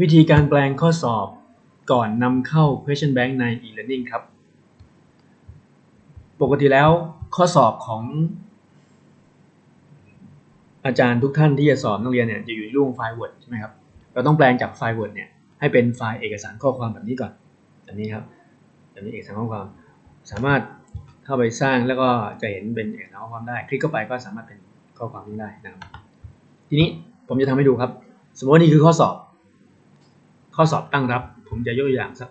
วิธีการแปลงข้อสอบก่อนนำเข้า question bank ใน e-learning ครับ ปกติแล้วข้อสอบของ อาจารย์ทุกท่านที่จะสอนนักเรียนเนี่ยจะอยู่ในรูปไฟล์ Word ใช่ไหมครับ เราต้องแปลงจากไฟล์ Word เนี่ยให้เป็นไฟล์เอกสารข้อความแบบนี้ก่อนแบบนี้ครับแบบนี้เอกสารข้อความ สามารถเข้าไปสร้างแล้วก็จะเห็นเป็นเอกสารข้อความได้ คลิกเข้าไปก็สามารถเป็นข้อความนี้ได้นะครับ ทีนี้ผมจะทำให้ดูครับ สมมติว่านี่คือข้อสอบ ข้อสอบตั้งรับ ผมจะยกตัวอย่างสัก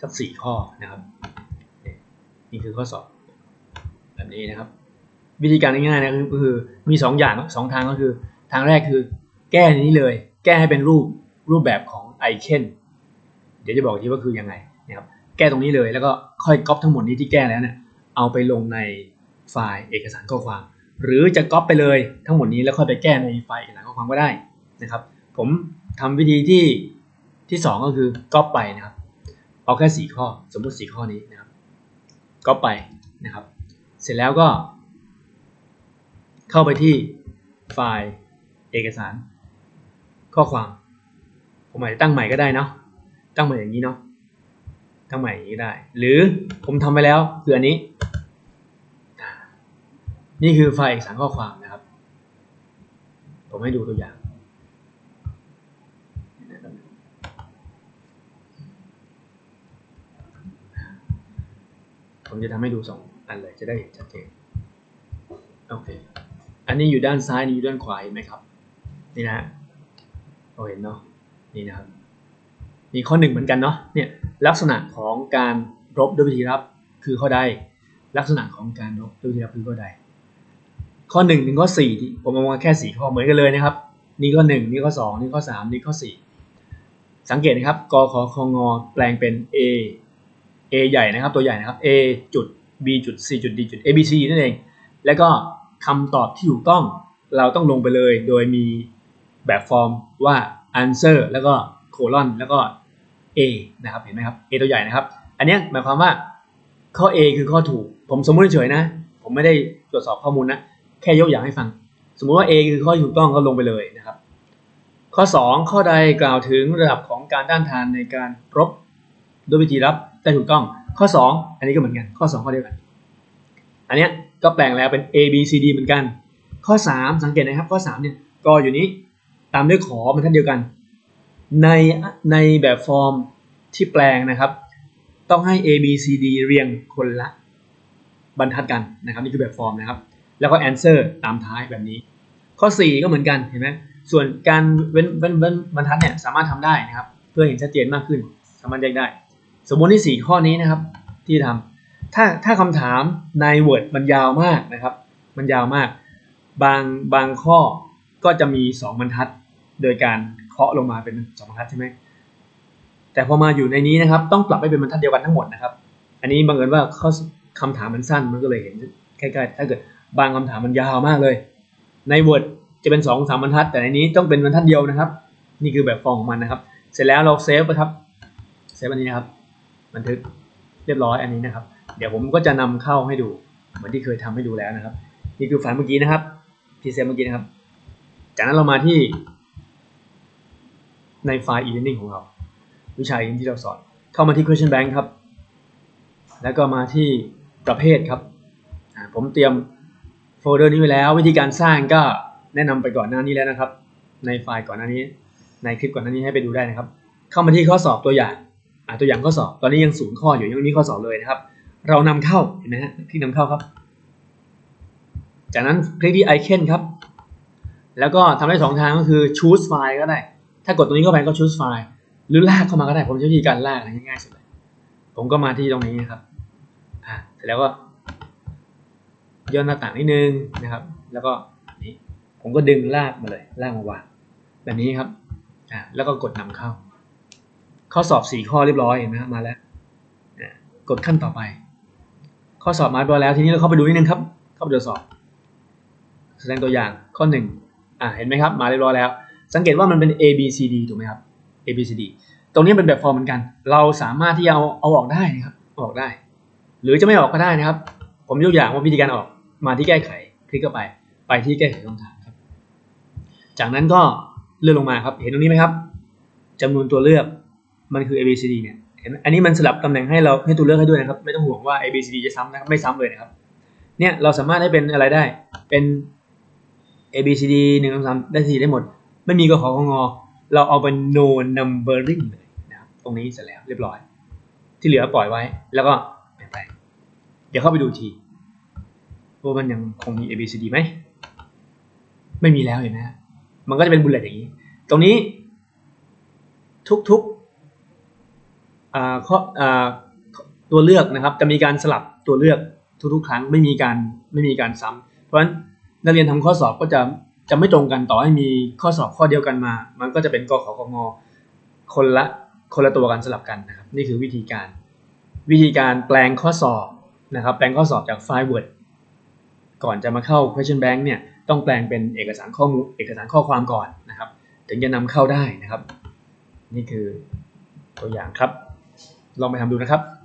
สักสี่ข้อนะครับ นี่คือข้อสอบแบบนี้นะครับ วิธีการง่ายๆนะคือคือมีสองอย่างสองทางก็คือ ทางแรกคือแก้นี้เลย แก้ให้เป็นรูปรูปแบบของไอเคนเดี๋ยวจะบอกทีว่าคือยังไงนะครับแก้ตรงนี้เลยแล้วก็ค่อยก๊อปทั้งหมดนี้ที่แก้แล้วเนี่ยเอาไปลงในไฟล์เอกสารข้อความ หรือจะก๊อปไปเลยทั้งหมดนี้แล้วค่อยไปแก้ในไฟล์เอกสารข้อความก็ได้นะครับ ผมทำวิธีที่ ที่สองก็คือก๊อปไปนะครับ เอาแค่สี่ข้อ สมมุติสี่ข้อนี้นะครับก๊อปไปนะครับ เสร็จแล้วก็ เข้าไปที่ไฟล์เอกสาร ข้อความผมอาจจะตั้งใหม่ก็ได้เนาะตั้งใหม่อย่างนี้เนาะตั้งใหม่อย่างนี้ได้ หรือผมทำไปแล้วคืออันนี้ นี่คือไฟล์เอกสารข้อความนะครับ ผมให้ดูตัวอย่าง ผมจะทำให้ดูสองอันเลยจะได้เห็นชัดเจนโอเคอันนี้อยู่ด้านซ้ายนี่อยู่ด้านขวาเห็นไหมครับนี่นะเราเห็นเนาะนี่นะครับมีข้อหนึ่งเหมือนกันเนาะเนี่ยลักษณะของการรบด้วยวิธีรับคือข้อใดลักษณะของการรบด้วยวิธีรับคือข้อใด ข้อหนึ่งถึงข้อสี่ที่ผมเอามาแค่สี่ข้อเหมือนกันเลยนะครับ นี่ข้อหนึ่งนี่ข้อสองนี่ข้อสามนี่ข้อสี่สังเกตนะครับกขคงแปลงเป็น a a ใหญ่นะครับตัวใหญ่นะครับ a จุด b จุด c จุด d จุด a b c นั่นเอง แล้วก็คำตอบที่ถูกต้องเราต้องลงไปเลยโดยมีแบบฟอร์มว่า answer แล้วก็ colon แล้วก็ a นะครับเห็นไหมครับ a ตัวใหญ่นะครับ อันนี้หมายความว่าข้อ a คือข้อถูก ผมสมมติเฉยนะ ผมไม่ได้ตรวจสอบข้อมูลนะ แค่ยกอย่างให้ฟัง สมมุติว่า a คือข้อที่ถูกต้องก็ลงไปเลยนะครับ ข้อ 2 ข้อใดกล่าวถึงระดับของการต้านทานในการรบด้วยวิธีรับ ได้ถูกต้องข้อ 2 อันนี้ก็เหมือนกัน ข้อ 2 ข้อเดียวกัน อันเนี้ยก็แปลงแล้วเป็น A B C D เหมือนกัน ข้อ 3 สังเกตนะครับ ข้อ 3 เนี่ยกออยู่นี้ตามด้วยขอมันท่านเดียวกัน ในในแบบฟอร์มที่แปลงนะครับ ต้องให้ A B C D เรียงคนละบรรทัดกันนะครับนี่คือแบบฟอร์มนะครับ แล้วก็ answer ตามท้ายแบบนี้ ข้อ 4 ก็เหมือนกันเห็นไหมส่วนการเว้นเว้นเว้นบรรทัดเนี่ยสามารถทำได้นะครับ เพื่อเห็นชัดเจนมากขึ้นสามารถแยกได้ สมมติที่4ข้อนี้นะครับที่ทำถ้าถ้าคำถามใน Word มันยาวมากนะครับ มันยาวมาก บางบางข้อก็จะมี 2 บรรทัด โดยการเคาะลงมาเป็น 2 บรรทัดใช่ไหมแต่พอมาอยู่ในนี้นะครับ ต้องปรับให้เป็นบรรทัดเดียวกันทั้งหมดนะครับ อันนี้บังเอิญว่าข้อคำถามมันสั้นมันก็เลยเห็นใกล้ๆถ้าเกิดบางคำถามมันยาวมากเลย ใน Word จะเป็น2อสามบรรทัด แต่ในนี้ต้องเป็นบรรทัดเดียวนะครับ นี่คือแบบฟอร์มของมันนะครับ เสร็จแล้วเราเซฟนะครับเซฟอันนี้นะครับ บันทึกเรียบร้อยอันนี้นะครับ เดี๋ยวผมก็จะนำเข้าให้ดูเหมือนที่เคยทำให้ดูแล้วนะครับ นี่คือไฟล์เมื่อกี้นะครับที่เซฟเมื่อกี้นะครับ จากนั้นเรามาที่ ในไฟล์ e-learning ของเรา วิชาที่เราสอน เข้ามาที่ question bank ครับ แล้วก็มาที่ประเภทครับ ผมเตรียมโฟลเดอร์นี้ไว้แล้ว วิธีการสร้างก็แนะนำไปก่อนหน้านี้แล้วนะครับ ในไฟล์ก่อนหน้านี้ ในคลิปก่อนหน้านี้ให้ไปดูได้นะครับ เข้ามาที่ข้อสอบตัวอย่าง ตัวอย่างข้อสอบตอนนี้ยังศูนย์ข้ออยู่ยังไม่มีข้อสอบเลยนะครับ เรานำเข้าเห็นไหมฮะคลิกนำเข้าครับ จากนั้นคลิกที่ไอคอนครับ แล้วก็ทำได้สองทางก็คือ choose file ก็ได้ ถ้ากดตรงนี้เข้าไปก็ choose file หรือลากเข้ามาก็ได้ผมใช้วิธีการลากง่ายๆสุดเลยผมก็มาที่ตรงนี้นะครับอ่าเสร็จแล้วก็ย่นหน้าต่างนิดนึงนะครับ แล้วก็นี่ผมก็ดึงลากมาเลยลากมาวางแบบนี้ครับอ่าแล้วก็กดนำเข้า ข้อสอบสี่ข้อเรียบร้อยเห็นไหมครับมาแล้วกดขั้นต่อไป ข้อสอบมาเรียบร้อยแล้วทีนี้เราเข้าไปดูนิดนึงครับ เข้าไปตรวจสอบ แสดงตัวอย่างข้อหนึ่งอ่าเห็นไหมครับ มาเรียบร้อยแล้ว สังเกตว่ามันเป็น A B C D ถูกไหมครับ A B C D ตรงนี้เป็นแบบฟอร์มเหมือนกัน เราสามารถที่จะเอาเอาออกได้นะครับออกได้ หรือจะไม่ออกก็ได้นะครับ ผมยกอย่างว่าวิธีการออกมาที่แก้ไข คลิกเข้าไป ไปที่แก้ไขคำถามครับ จากนั้นก็เลื่อนลงมาครับ เห็นตรงนี้ไหมครับจำนวนตัวเลือก มันคือ A B C D เนี่ยเห็นอันนี้มันสลับตำแหน่งให้เราให้ตัวเลือกให้ด้วยนะครับ ไม่ต้องห่วงว่า A B C D จะซ้ำนะครับไม่ซ้ำเลยนะครับ เนี่ยเราสามารถให้เป็นอะไรได้ เป็น A B C D หนึ่งสองสามได้สี่ได้หมด ไม่มีก็ขอของอเราเอาเป็น no numbering เลยนะครับตรงนี้เสร็จแล้วเรียบร้อย ที่เหลือปล่อยไว้ แล้วก็เปลี่ยนแปเดี๋ยวเข้าไปดูทีว่ามันยังคงมี A B C D ไหมไม่มีแล้วเห็นไหมมันก็จะเป็นบุลเลตอย่างนี้ ตรงนี้ทุกๆ ข้อตัวเลือกนะครับจะมีการสลับตัวเลือกทุกๆ ครั้งไม่มีการไม่มีการซ้ำเพราะฉะนั้นนักเรียนทำข้อสอบก็จะจะไม่ตรงกันต่อให้มีข้อสอบข้อเดียวกันมา มันก็จะเป็นกขกงคนละคนละตัวกันสลับกันนะครับนี่คือวิธีการ วิธีการแปลงข้อสอบนะครับ แปลงข้อสอบจากไฟล์ Word ก่อนจะมาเข้า question bank เนี่ยต้องแปลงเป็นเอกสารข้อมูลเอกสารข้อความก่อนนะครับ ถึงจะนำเข้าได้นะครับ นี่คือตัวอย่างครับ ลองไปทำดูนะครับ